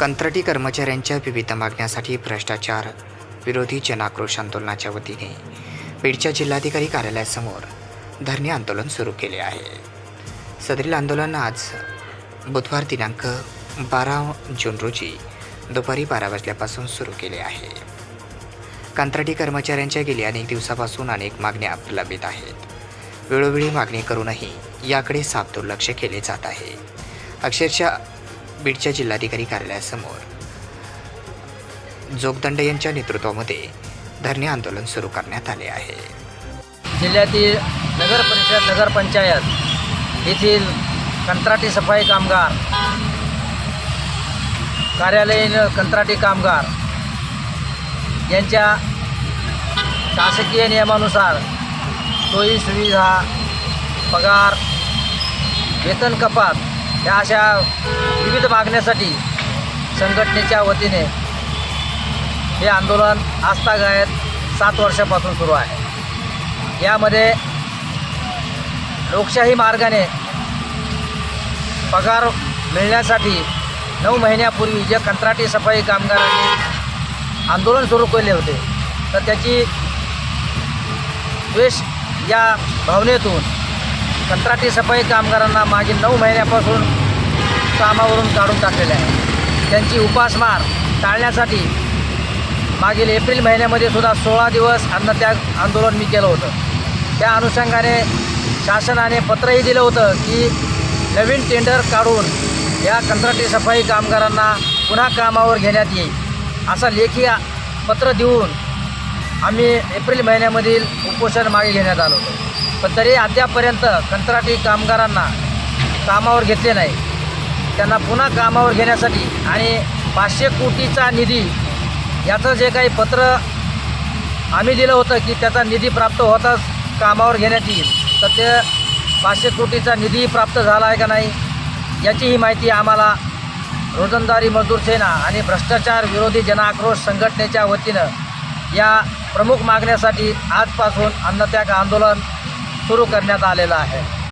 कंत्राटी कर्मचाऱ्यांच्या विविध मागण्यासाठी भ्रष्टाचार विरोधी जनाक्रोश आंदोलनाच्या वतीने बीडच्या जिल्हाधिकारी कार्यालयासमोर धरणे आंदोलन सुरू केले आहे. सदरील आंदोलन आज बुधवार दिनांक बारा जून रोजी दुपारी बारा वाजल्यापासून सुरू केले आहे. कंत्राटी कर्मचाऱ्यांच्या गेल्या अनेक दिवसापासून अनेक मागण्या प्रलंबित आहेत. वेळोवेळी मागणी करूनही याकडे साफ दुर्लक्ष केले जात आहे. अक्षरशः बीडच्या जिल्हाधिकारी कार्यालयासमोर. जोगदंड यांच्या नेतृत्वामध्ये धरणे आंदोलन सुरू करण्यात आले आहे. जिल्ह्यातील नगर परिषद नगरपंचायत येथील कंत्राटी सफाई कामगार कार्यालयीन कंत्राटी कामगार यांच्या शासकीय नियमानुसार सोयी सुविधा पगार वेतन कपात या अशा विविध मागण्यासाठी संघटनेच्या वतीने हे आंदोलन आस्थागायत सात वर्षापासून सुरू आहे. यामध्ये लोकशाही मार्गाने पगार मिळण्यासाठी नऊ महिन्यापूर्वी जे कंत्राटी सफाई कामगारांनी आंदोलन सुरू केले होते तर त्याची द्वेष या भावनेतून कंत्राटी सफाई कामगारांना मागील नऊ महिन्यापासून कामावरून काढून टाकलेले आहे. त्यांची उपासमार टाळण्यासाठी मागील एप्रिल महिन्यामध्ये सुद्धा सोळा दिवस अन्नत्याग आंदोलन मी केलं होतं. त्या अनुषंगाने शासनाने पत्रही दिलं होतं की नवीन टेंडर काढून या कंत्राटी सफाई कामगारांना पुन्हा कामावर घेण्यात येईल. असं लेखी पत्र देऊन आम्ही एप्रिल महिन्यामधील उपोषण मागे घेण्यात आलो होतो. पण तरी अद्यापर्यंत कंत्राटी कामगारांना कामावर घेतले नाही. त्यांना पुन्हा कामावर घेण्यासाठी आणि पाचशे कोटीचा निधी याचं जे काही पत्र आम्ही दिलं होतं की त्याचा निधी प्राप्त होताच कामावर घेण्यात येईल. तर ते पाचशे कोटीचा निधी प्राप्त झाला आहे का नाही याचीही माहिती आम्हाला रोजंदारी मजदूर सेना आणि भ्रष्टाचार विरोधी जनआक्रोश संघटनेच्या वतीनं या प्रमुख मागण्यासाठी आजपासून अन्नत्याग आंदोलन सुरू करण्यात आलेलं आहे.